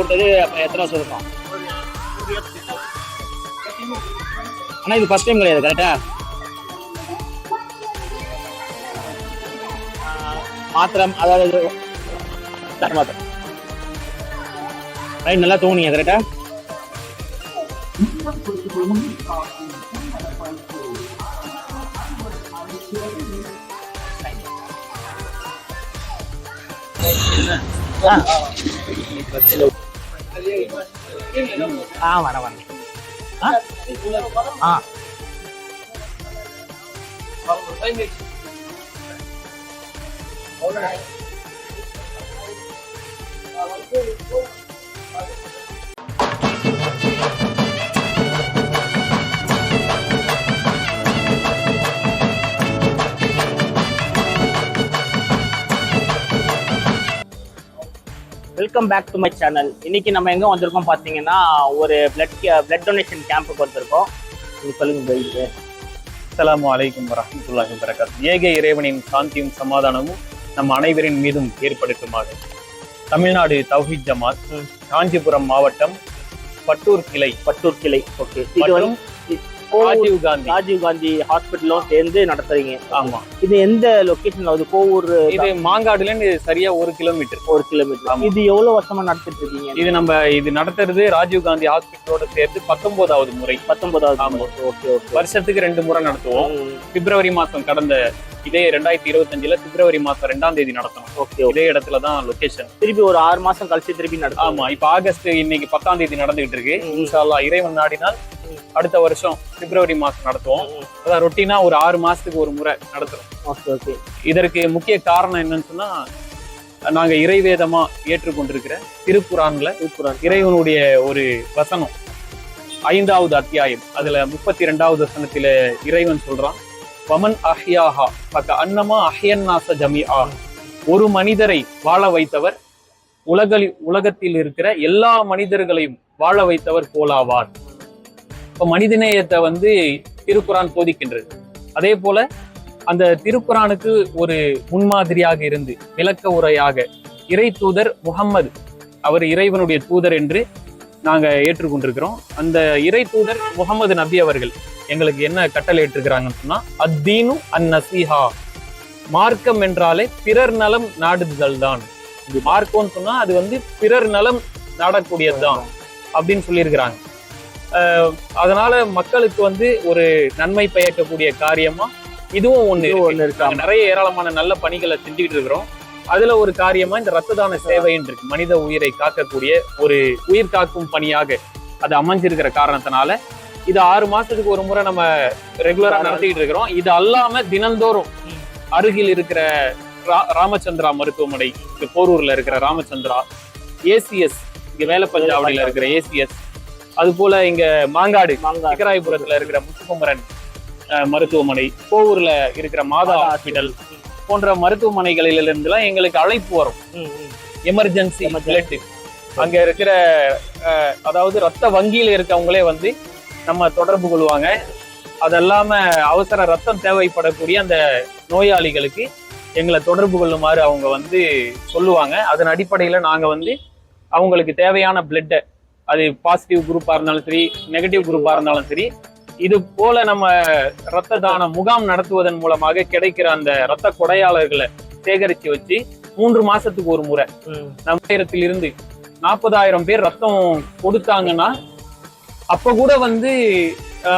கொடுத்தது எத்தனை வருஷம் இருக்கும்? ஆனா இது ஃபர்ஸ்ட் டைம் கிடையாது கரெக்டா மாத்திரம் அதாவது மாத்திரம். ரைட் நல்லா தூங்குனீங்க கரெக்டா ஆ. வரேன் வரேன் ஆ ஆ welcome back to my channel இன்னைக்கு நம்ம எங்க வந்திருக்கோம் பாத்தீங்கன்னா ஒரு பிளட் பிளட் டொனேஷன் கேம்புக்கு வந்திருக்கோம். சொல்லுங்க bro இது அஸ்ஸலாமு அலைக்கும் வரஹ்மத்துல்லாஹி வபரகாத் ஏக இறைவனின் சாந்தியும் சமாதானமும் நம் அனைவரின் மீதும் ஏற்படுத்துமாக தமிழ்நாடு தௌஹீத் ஜமாத். காஞ்சிபுரம் மாவட்டம் பட்டூர் கிளை. பட்டூர் கிளை ஓகே. ராஜீவ் காந்தி. ராஜீவ் காந்தி ஹாஸ்பிட்டலும் சேர்ந்து நடத்துறீங்க. ஆமா. இது எந்த லொகேஷன்ல வந்து கோவூர் இது மாங்காடுல சரியா ஒரு கிலோமீட்டர் ஒரு கிலோமீட்டர். இது எவ்வளவு வருஷமா நடத்திட்டு இருக்கீங்க? இது நம்ம இது நடத்துறது ராஜீவ் காந்தி ஹாஸ்பிட்டலோட சேர்த்து பத்தொன்பதாவது முறை. பத்தொன்பதாவது. Okay okay. வருஷத்துக்கு ரெண்டு முறை நடத்துவோம். பிப்ரவரி மாசம் கடந்த இதே ரெண்டாயிரத்தி இருபத்தஞ்சுல பிப்ரவரி மாசம் ரெண்டாம் தேதி நடத்தணும். ஓகே இதே இடத்துல தான் லொகேஷன் திருப்பி ஒரு ஆறு மாசம் கழிச்சு திருப்பி நடத்தும் ஆமா. இப்ப ஆகஸ்ட் இன்னைக்கு பத்தாம் தேதி நடந்துகிட்டு இருக்கு. ம். இன்ஷா அல்லாஹ் இறைவன் நாடினால். அடுத்த வருஷம் பிப்ரவரி மாசம் நடத்துவோம். அதான் ரொட்டீனா ஒரு ஆறு மாசத்துக்கு ஒரு முறை நடத்துறோம். Okay okay. இதற்கு முக்கிய காரணம் என்னன்னு சொன்னா நாங்க இறைவேதமா ஏற்றுக்கொண்டிருக்கிற திருக்குறான்ல இறைவனுடைய ஒரு வசனம் ஐந்தாவது அத்தியாயம். அதுல முப்பத்தி ரெண்டாவது வசனத்தில இறைவன் சொல்றான் வமன் அஹ்யாஹா பக்க அன்னமா அஹ்யன்னாச ஜமிஆ. ஒரு மனிதரை வாழ வைத்தவர் உலகில் உலகத்தில் இருக்கிற எல்லா மனிதர்களையும் வாழ வைத்தவர் போலாவார். இப்ப மனிதநேயத்தை வந்து திருக்குறான் போதிக்கின்றது. அதே போல அந்த திருக்குறானுக்கு ஒரு முன்மாதிரியாக இருந்து விளக்க உரையாக இறை தூதர் முகம்மது அவர் இறைவனுடைய தூதர் என்று நாங்கள் ஏற்றுக்கொண்டிருக்கிறோம். அந்த இறை தூதர் முகமது நபி அவர்கள் எங்களுக்கு என்ன கட்டளை ஏற்றுக்கிறாங்கன்னு சொன்னால் அத்தீனு அன் நசீஹா மார்க்கம் என்றாலே பிறர் நலம் நாடுதல் தான். மார்க்கம்னு சொன்னால் அது வந்து பிறர் நலம் நாடக்கூடியதுதான் அப்படின்னு சொல்லியிருக்கிறாங்க. அதனால மக்களுக்கு வந்து ஒரு நன்மை பயக்கக்கூடிய காரியமா இதுவும் ஒண்ணு. ஒண்ணு இருக்கா. நிறைய ஏராளமான நல்ல பணிகளை செஞ்சுக்கிட்டு இருக்கிறோம். அதுல ஒரு காரியமா இந்த ரத்த தான சேவைன்னு இருக்கு. மனித உயிரை காக்கக்கூடிய ஒரு உயிர் காக்கும் பணியாக அது அமைஞ்சிருக்கிற காரணத்தினால இது ஆறு மாசத்துக்கு ஒரு முறை நம்ம ரெகுலரா நடத்திக்கிட்டு இருக்கிறோம். இது அல்லாம தினந்தோறும். அருகில் இருக்கிற ரா- ராமச்சந்திரா மருத்துவமனை போரூர்ல இருக்கிற ராமச்சந்திரா ஏசிஎஸ் இங்க வேலப்பஞ்சாவடியில இருக்கிற ஏசிஎஸ் அது போல இங்க மாங்காடு சிக்கராயபுரத்துல இருக்கிற முத்துக்குமரன் மருத்துவமனை கோவூர்ல இருக்கிற மாதா ஹாஸ்பிடல் போன்ற மருத்துவமனைகளில இருந்துலாம் எங்களுக்கு அழைப்பு வரும். எமர்ஜென்சி. பிளட் அங்க இருக்கிற அதாவது ரத்த வங்கியில இருக்கவங்களே வந்து நம்ம தொடர்பு கொள்வாங்க. அது இல்லாம அவசர ரத்தம் தேவைப்படக்கூடிய அந்த நோயாளிகளுக்கு எங்களை தொடர்பு கொள்ளுமாறு அவங்க வந்து சொல்லுவாங்க. அதன் அடிப்படையில நாங்க வந்து அவங்களுக்கு தேவையான பிளட்டை அது பாசிட்டிவ் குரூப்பா இருந்தாலும் சரி நெகட்டிவ் குரூப்பா இருந்தாலும் சரி இது போல நம்ம ரத்த தான முகாம் நடத்துவதன் மூலமாக கிடைக்கிற அந்த ரத்த கொடையாளர்களை சேகரிச்சு வச்சு மூன்று மாசத்துக்கு ஒரு முறை. நம்மாயிரத்தில் இருந்து நாற்பதாயிரம் பேர் ரத்தம் கொடுத்தாங்கன்னா அப்ப கூட வந்து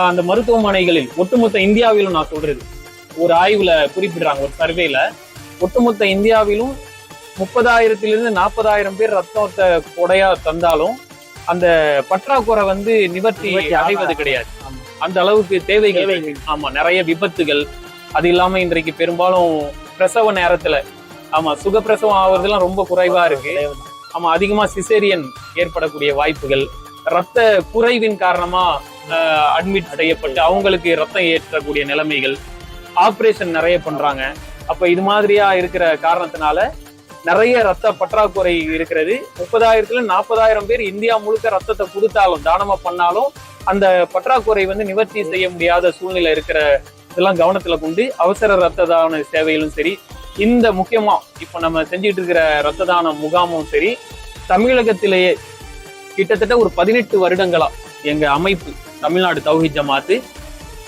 அந்த மருத்துவமனைகளில் ஒட்டுமொத்த இந்தியாவிலும் நான் சொல்றது ஒரு ஆய்வுல குறிப்பிடுறாங்க ஒரு சர்வேல ஒட்டுமொத்த இந்தியாவிலும் முப்பதாயிரத்திலிருந்து நாற்பதாயிரம் பேர் ரத்தத்தை கொடையா தந்தாலும் அந்த பற்றாக்குறை வந்து நிவர்த்தி. அடைவது கிடையாது. அந்த அளவுக்கு தேவைகள். ஆமா நிறைய விபத்துகள். அது இல்லாம இன்றைக்கு பெரும்பாலும் பிரசவ நேரத்துல ஆமா சுகப்பிரசவம் ஆவறதெல்லாம் ரொம்ப குறைவா இருக்கு. ஆமா அதிகமா சிசேரியன் ஏற்படக்கூடிய வாய்ப்புகள். ரத்த குறைவின் காரணமா அட்மிட் செய்யப்பட்டு அவங்களுக்கு ரத்தம் ஏற்றக்கூடிய நிலைமைகள். ஆபரேஷன் நிறைய பண்றாங்க. அப்ப இது மாதிரியா இருக்கிற காரணத்தினால நிறைய ரத்த பற்றாக்குறை இருக்கிறது. முப்பதாயிரத்துல நாற்பதாயிரம் பேர் இந்தியா முழுக்க ரத்தத்தை கொடுத்தாலும் தானமா பண்ணாலும் அந்த பற்றாக்குறை வந்து நிவர்த்தி செய்ய முடியாத சூழ்நிலை இருக்கிற இதெல்லாம் கவனத்துல கொண்டு அவசர ரத்த தான சேவையிலும் சரி இந்த முக்கியமா இப்ப நம்ம செஞ்சிட்டு இருக்கிற ரத்த தான முகாமும் சரி தமிழகத்திலேயே கிட்டத்தட்ட ஒரு பதினெட்டு வருடங்களா எங்க அமைப்பு தமிழ்நாடு தௌஹி ஜமாத்து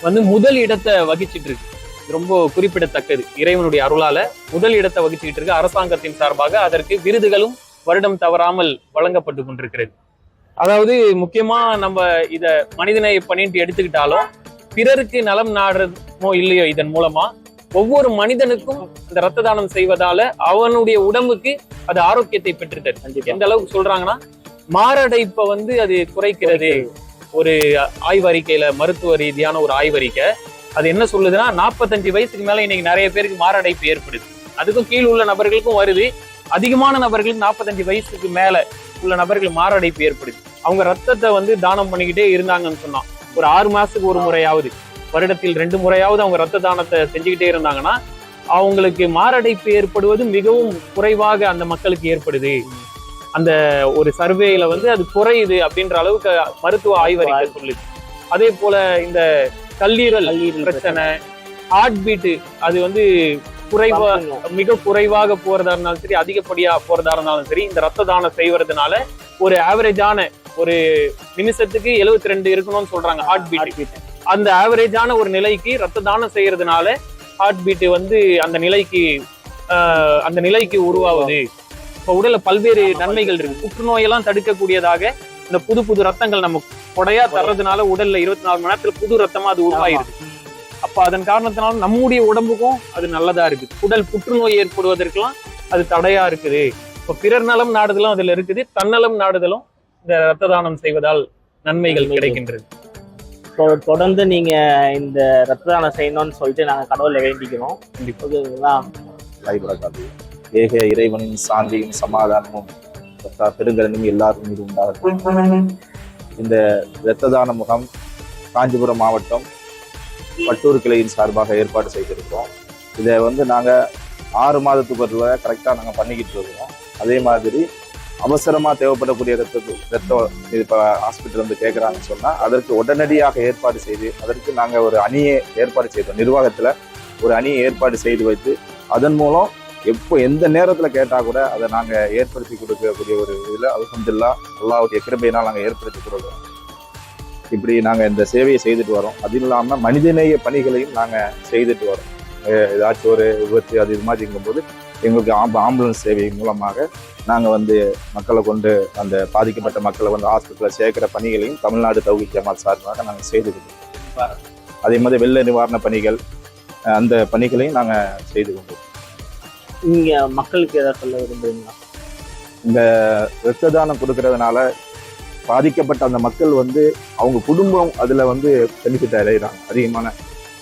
வந்து முதல் இடத்தை வகிச்சிட்டு இருக்கு. ரொம்ப குறிப்பிடத்தக்கது. இறைவனுடைய அருளால முதல் இடத்தை வகிச்சுக்கிட்டு இருக்கு அரசாங்கத்தின் சார்பாக அதற்கு விருதுகளும் வருடம் தவறாமல் வழங்கப்பட்டு கொண்டிருக்கிறது. அதாவது முக்கியமா நம்ம இத மனிதநேய பணின்ட்டு எடுத்துக்கிட்டாலும் பிறருக்கு நலம் நாடுறமோ இல்லையோ இதன் மூலமா ஒவ்வொரு மனிதனுக்கும் இந்த ரத்த தானம் செய்வதால அவனுடைய உடம்புக்கு அது ஆரோக்கியத்தை பெற்றுத்தரு எந்த அளவுக்கு சொல்றாங்கன்னா மாரடைப்பை வந்து அது குறைக்கிறது. ஒரு ஆய்வறிக்கையில மருத்துவ ரீதியான ஒரு ஆய்வறிக்கை அது என்ன சொல்லுதுன்னா நாற்பத்தஞ்சு வயசுக்கு மேல இன்னைக்கு நிறைய பேருக்கு மாரடைப்பு ஏற்படுது. அதுக்கும் கீழ் உள்ள நபர்களுக்கும் வருது. அதிகமான நபர்களுக்கு நாற்பத்தஞ்சு வயசுக்கு மேல உள்ள நபர்கள் மாரடைப்பு ஏற்படுது. அவங்க ரத்தத்தை வந்து தானம் பண்ணிக்கிட்டே இருந்தாங்கன்னு சொன்னா ஒரு ஆறு மாசத்துக்கு ஒரு முறையாவது வருடத்தில் ரெண்டு முறையாவது அவங்க ரத்த தானத்தை செஞ்சுக்கிட்டே இருந்தாங்கன்னா அவங்களுக்கு மாரடைப்பு ஏற்படுவது மிகவும் குறைவாக அந்த மக்களுக்கு ஏற்படுது. அந்த ஒரு சர்வேல வந்து அது குறையுது அப்படின்ற அளவுக்கு மருத்துவ ஆய்வறிக்கை சொல்லுது. அதே போல இந்த கல்லீரல் பிரச்சனை. ஹார்ட் பீட் அது வந்து குறைவா மிக குறைவாக போறதா இருந்தாலும் சரி அதிகப்படியா போறதா இருந்தாலும் சரி இந்த ரத்த தானம் செய்வதனால ஒரு ஆவரேஜான ஒரு நிமிஷத்துக்கு 72 ரெண்டு இருக்கணும்னு சொல்றாங்க ஹார்ட் பீட் அந்த ஆவரேஜான ஒரு நிலைக்கு ரத்த தானம் செய்யறதுனால ஹார்ட் பீட் வந்து அந்த நிலைக்கு ஆஹ், அந்த நிலைக்கு உருவாகுது. இப்போ உடல்ல பல்வேறு நன்மைகள் இருக்கு. புற்றுநோயெல்லாம் தடுக்கக்கூடியதாக இந்த புது புது ரத்தங்கள் நம்ம கொடையா தர்றதுனால உடல்ல இருபத்தி நாலு மணி நேரத்துல புது ரத்தமா அது உருவாயிருது. அப்ப அதன் காரணத்தினால நம்முடைய உடம்புக்கும் அது நல்லதா இருக்கு உடல் புற்றுநோய் ஏற்படுவதற்கெல்லாம் அது தடையா இருக்குது. இப்ப பிறர் நலம் நாடுதலும் அதுல இருக்குது. தன்னலம் நாடுதலும் இந்த ரத்த தானம் செய்வதால் நன்மைகள். கிடைக்கின்றது. தொடர்ந்து நீங்க இந்த ரத்த தானம் செய்யணும்னு சொல்லிட்டு நாங்க கடவுளை வேண்டிக்கிறோம். ஏக இறைவனின் சாந்தியும் சமாதானமும் பத்தா பெருங்கலனும் எல்லாரும் மீது உண்டாகட்டும். இந்த இரத்த தான முகாம் காஞ்சிபுரம் மாவட்டம் பட்டூர் கிளையின் சார்பாக ஏற்பாடு செய்திருக்கிறோம். இதை வந்து நாங்கள் ஆறு மாதத்துக்கு ஒரு தடவை கரெக்டாக நாங்கள் பண்ணிக்கிட்டு இருக்கிறோம். அதே மாதிரி அவசரமாக தேவைப்படக்கூடிய ரத்த ரத்தம் இப்போ ஹாஸ்பிட்டல் வந்து கேட்குறாங்கன்னு சொன்னால் அதற்கு உடனடியாக ஏற்பாடு செய்து அதற்கு நாங்கள் ஒரு அணியை ஏற்பாடு செய்தோம். நிர்வாகத்தில் ஒரு அணியை ஏற்பாடு செய்து வைத்து அதன் மூலம் எப்போ எந்த நேரத்தில் கேட்டால் கூட அதை நாங்கள் ஏற்படுத்தி கொடுக்கக்கூடிய ஒரு இதில் அல்ஹம்துலில்லா அல்லாவுடைய கிருபையினால் நாங்கள் ஏற்படுத்தி கொடுக்குறோம். இப்படி நாங்கள் இந்த சேவையை செய்துட்டு வரோம். அது இல்லாமல் மனிதநேய பணிகளையும் நாங்கள் செய்துட்டு வரோம். ஏதாச்சும் ஒரு விபத்து அது இது மாதிரிங்கும்போது எங்களுக்கு ஆம்ப ஆம்புலன்ஸ் சேவை மூலமாக நாங்கள் வந்து மக்களை கொண்டு அந்த பாதிக்கப்பட்ட மக்களை வந்து ஹாஸ்பிட்டலில் சேர்க்கிற பணிகளையும் தமிழ்நாடு தௌகி ஜமாத் சார்பாக நாங்கள் செய்துக்கிட்டோம் அதே மாதிரி வெள்ள நிவாரண பணிகள் அந்த பணிகளையும் நாங்கள் செய்து கொண்டோம் நீங்க மக்களுக்கு ஏதாவது சொல்ல விரும்புறீங்களா? இந்த தானம் கொடுக்கறதுனால பாதிக்கப்பட்ட அந்த மக்கள் வந்து அவங்க குடும்பம் அதுல வந்து பெனிஃபிட் அடைகிறாங்க அதிகமான.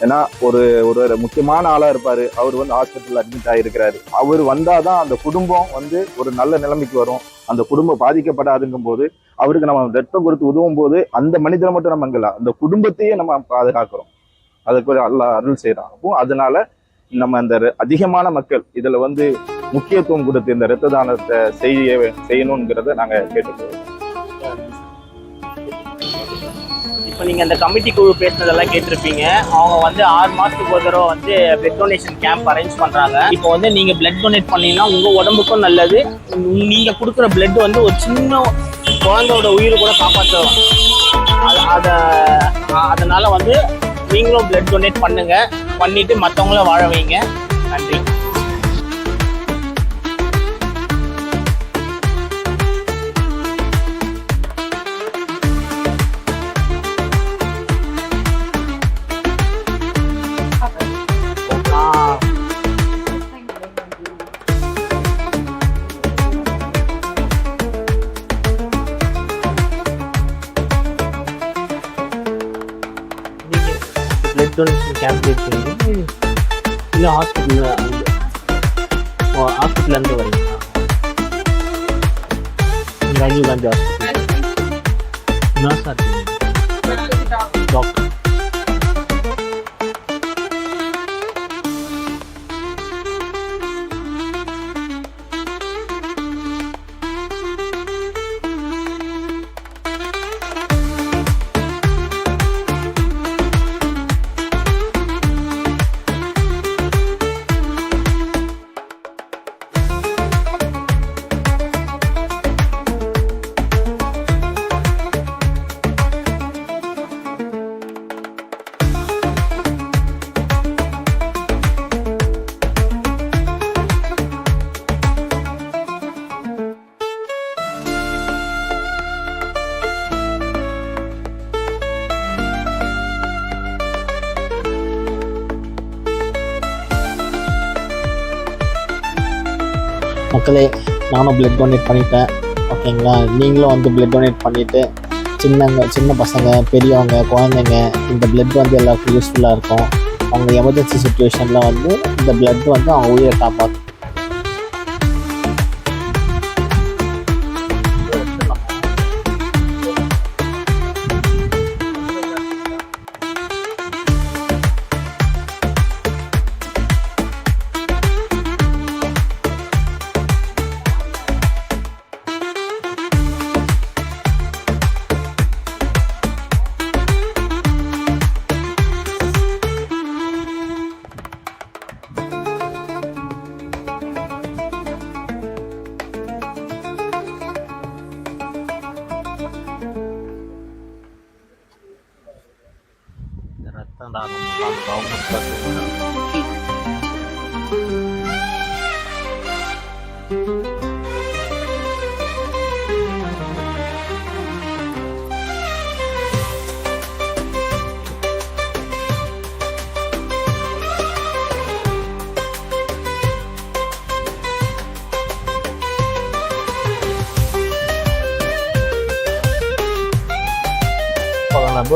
ஏன்னா ஒரு ஒரு முக்கியமான ஆளா இருப்பாரு அவர் வந்து ஹாஸ்பிட்டல் அட்மிட் ஆகிருக்கிறாரு அவர் வந்தாதான் அந்த குடும்பம் வந்து ஒரு நல்ல நிலைமைக்கு வரும். அந்த குடும்பம் பாதிக்கப்படாதுங்கும் போது அவருக்கு நம்ம ரத்தம் கொடுத்து உதவும் போது அந்த மனிதரை மட்டும் நம்ம அங்கல அந்த குடும்பத்தையே நம்ம பாதுகாக்கிறோம். அதுக்கு ஒரு அல்ல அருள் செய்யறான் அப்போ அதனால நம்ம அந்த அதிகமான மக்கள் இதுல வந்து முக்கியத்துவம் கொடுத்து இந்த இரத்த தானத்தை செய்ய செய்யணுங்கிறத நாங்க கேட்டுக்கிறோம். இப்போ நீங்க அந்த கமிட்டி குழு பேசுனதெல்லாம் கேட்டிருப்பீங்க. அவங்க வந்து ஆறு மாசத்துக்கு ஒரு தடவை வந்து பிளட் டொனேஷன் கேம்ப் அரேஞ்ச் பண்றாங்க. இப்போ வந்து நீங்க பிளட் டொனேட் பண்ணீங்கன்னா உங்க உடம்புக்கும் நல்லது. நீங்கள் நீங்க கொடுக்குற பிளட் வந்து ஒரு சின்ன குழந்தையோட உயிரை கூட காப்பாற்றலாம் அதை அத அதனால வந்து நீங்களும் பிளட் டொனேட் பண்ணுங்க. பண்ணிட்டு மற்றவங்களும் வாழ வைங்க. நன்றி. பிளட் டொனேஷன் கேம்ப் இருக்கீங்க இல்லை ஹாஸ்பிட்டல் அந்த ஓ ஹாஸ்பிட்டல்லேருந்து வரீங்களா ராஜீவ் காந்தி ஹாஸ்பிட்டல் நர்ஸாக மக்களே நானும் பிளட் டொனேட் பண்ணிட்டேன். ஓகேங்களா நீங்களும் வந்து பிளட் டொனேட் பண்ணிவிட்டு சின்னங்க சின்ன பசங்க பெரியவங்க குழந்தைங்க இந்த பிளட் வந்து எல்லாருக்கும் யூஸ்ஃபுல்லாக இருக்கும். அவங்க எமர்ஜென்சி சுச்சுவேஷனில் வந்து இந்த பிளட் வந்து அவங்க உயிரை காப்பாற்றும்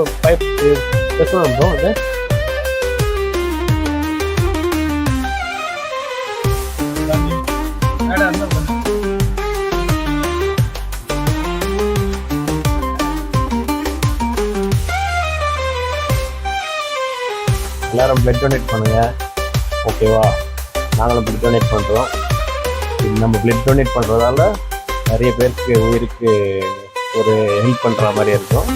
five bro, That's this I'm bro, ada? எல்லாரும் பிளட் டொனேட் பண்ணுங்க. ஓகேவா நாங்களும் பிளட் டொனேட் பண்ணுறோம் நம்ம பிளட் டொனேட் பண்ணுறதால நிறைய பேருக்கு உயிருக்கு ஒரு ஹெல்ப் பண்ணுற மாதிரி இருக்கும்.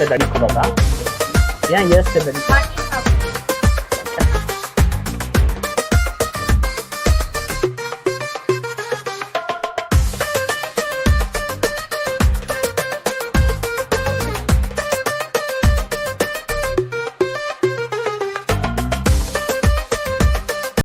எஸ்டேட் அடிக்கூடாதா ஏன் எஸ்டேட் அடிக்க